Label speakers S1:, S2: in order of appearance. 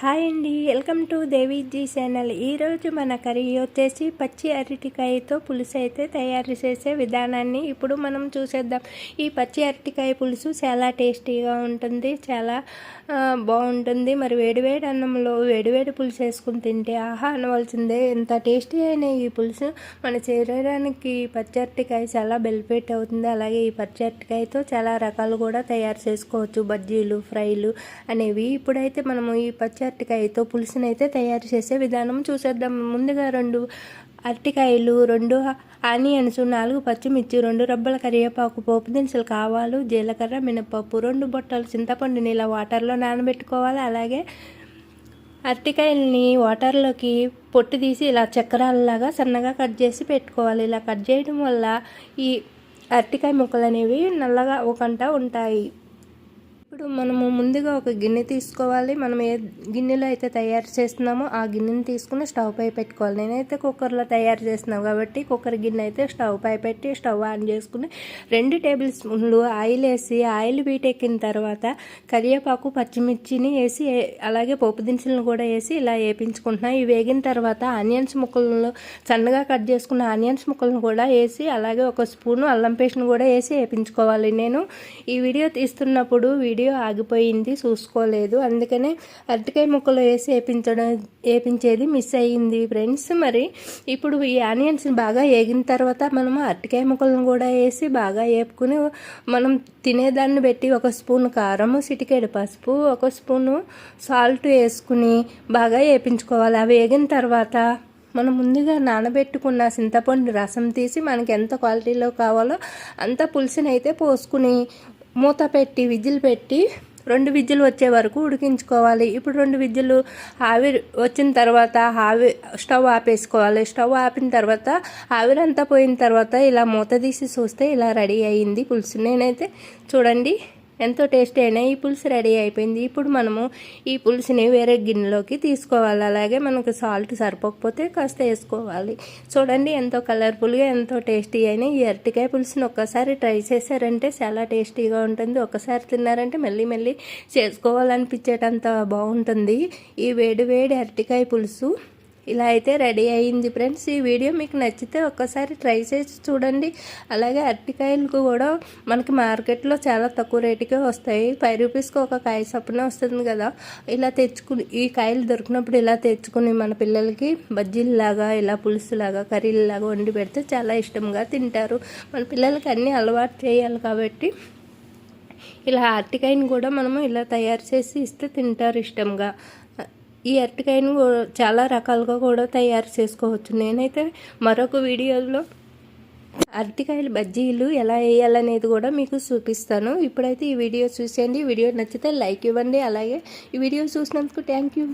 S1: Hi అండి welcome to Deviji channel. ఈరోజు మన కర్రీ వచ్చేసి పచ్చి అరటికాయతో పులుసు అయితే తయారు చేసే విధానాన్ని ఇప్పుడు మనం చూసేద్దాం. ఈ పచ్చి అరటికాయ పులుసు చాలా టేస్టీగా ఉంటుంది చాలా బాగుంటుంది. మరి వేడివేడి అన్నంలో వేడివేడి పులుసు వేసుకుని తింటే ఆహా అనవలసిందే. ఎంత టేస్టీ అయిన ఈ పులుసు మన శరీరానికి పచ్చి అరటికాయ చాలా బెల్ఫిట్ అవుతుంది. అలాగే ఈ పచ్చి అరటికాయతో చాలా రకాలు కూడా తయారు చేసుకోవచ్చు. బజ్జీలు ఫ్రైలు అనేవి. ఇప్పుడైతే మనము ఈ పచ్చి అరటికాయతో పులుసునైతే అయితే తయారు చేసే విధానం చూసేద్దాం. ముందుగా రెండు అరటికాయలు రెండు ఆనియన్స్ నాలుగు పచ్చిమిర్చి రెండు రబ్బల కరివేపాకు పోపు దినుసులు కావాలు జీలకర్ర మినపప్పు రెండు బొట్టలు చింతపండుని ఇలా వాటర్లో నానబెట్టుకోవాలి. అలాగే అరటికాయలని వాటర్లోకి పొట్టు తీసి ఇలా చక్రాలలాగా సన్నగా కట్ చేసి పెట్టుకోవాలి. ఇలా కట్ చేయడం వల్ల ఈ అరటికాయ ముక్కలు అనేవి నల్లగా ఒకంట ఉంటాయి. ఇప్పుడు మనము ముందుగా ఒక గిన్నె తీసుకోవాలి. మనం ఏ గిన్నెలో అయితే తయారు చేస్తున్నామో ఆ గిన్నెని తీసుకుని స్టవ్ పై పెట్టుకోవాలి. నేనైతే కుక్కర్లో తయారు చేస్తున్నాను కాబట్టి కుక్కర్ గిన్నె అయితే స్టవ్ పై పెట్టి స్టవ్ ఆన్ చేసుకుని రెండు టేబుల్ స్పూన్లు ఆయిల్ వేసి ఆయిల్ వీటెక్కిన తర్వాత కరివేపాకు పచ్చిమిర్చిని వేసి అలాగే పోపు దినుసులను కూడా వేసి ఇలా వేపించుకుంటున్నాను. ఇవి వేగిన తర్వాత ఆనియన్స్ ముక్కలను సన్నగా కట్ చేసుకున్న ఆనియన్స్ ముక్కలను కూడా వేసి అలాగే ఒక స్పూను అల్లం పేస్ట్ను కూడా వేసి వేపించుకోవాలి. నేను ఈ వీడియో తీస్తున్నప్పుడు వీడియో వీడియో ఆగిపోయింది చూసుకోలేదు. అందుకనే అరటికాయ ముక్కలు వేసి వేపించడం వేపించేది మిస్ అయ్యింది ఫ్రెండ్స్ మరి ఇప్పుడు ఈ ఆనియన్స్ బాగా వేగిన తర్వాత మనము అరటికాయ ముక్కలను కూడా వేసి బాగా వేపుకుని మనం తినేదాన్ని పెట్టి ఒక స్పూన్ కారము సిటికేడు పసుపు ఒక స్పూను సాల్ట్ వేసుకుని బాగా వేపించుకోవాలి. అవి వేగిన తర్వాత మనం ముందుగా నానబెట్టుకున్న చింతపండు రసం తీసి మనకి ఎంత క్వాలిటీలో కావాలో అంత పులుసునైతే పోసుకుని మూత పెట్టి విజిల్ పెట్టి రెండు విజిల్ వచ్చే వరకు ఉడికించుకోవాలి. ఇప్పుడు రెండు విజిల్లు ఆవిరి వచ్చిన తర్వాత ఆవి స్టవ్ ఆపేసుకోవాలి. స్టవ్ ఆపిన తర్వాత ఆవిరంతా పోయిన తర్వాత ఇలా మూత తీసి చూస్తే ఇలా రెడీ అయ్యింది పులుసు. నేనైతే చూడండి ఎంతో టేస్టీ అయినా ఈ పులుసు రెడీ అయిపోయింది. ఇప్పుడు మనము ఈ పులుసుని వేరే గిన్నెలోకి తీసుకోవాలి. అలాగే మనకు సాల్ట్ సరిపోకపోతే కాస్త వేసుకోవాలి. చూడండి ఎంతో కలర్ఫుల్గా ఎంతో టేస్టీ అయిన ఈ అరటికాయ పులుసుని ఒక్కసారి ట్రై చేశారంటే చాలా టేస్టీగా ఉంటుంది. ఒక్కసారి తిన్నారంటే మళ్ళీ మళ్ళీ చేసుకోవాలనిపించేటంత బాగుంటుంది. ఈ వేడి వేడి అరటికాయ పులుసు ఇలా అయితే రెడీ అయింది ఫ్రెండ్స్. ఈ వీడియో మీకు నచ్చితే ఒక్కసారి ట్రై చేసి చూడండి. అలాగే అరటికాయలకు కూడా మనకి మార్కెట్లో చాలా తక్కువ రేటుకే వస్తాయి. ఫైవ్ రూపీస్కి ఒక కాయ చప్పున వస్తుంది కదా. ఇలా తెచ్చుకుని ఈ కాయలు దొరికినప్పుడు ఇలా తెచ్చుకుని మన పిల్లలకి బజ్జీలలాగా ఇలా పులుసులాగా కర్రీలలాగా వండి పెడితే చాలా ఇష్టంగా తింటారు. మన పిల్లలకి అన్నీ అలవాటు చేయాలి కాబట్టి ఇలా అరటికాయని కూడా మనము ఇలా తయారు చేసి ఇస్తే తింటారు ఇష్టంగా. ఈ అరటికాయను చాలా రకాలుగా కూడా తయారు చేసుకోవచ్చు. నేనైతే మరొక వీడియోలో అరటికాయలు బజ్జీలు ఎలా వేయాలనేది కూడా మీకు చూపిస్తాను. ఇప్పుడైతే ఈ వీడియో చూసేయండి. వీడియో నచ్చితే లైక్ ఇవ్వండి. అలాగే ఈ వీడియో చూసినందుకు థ్యాంక్ యూ.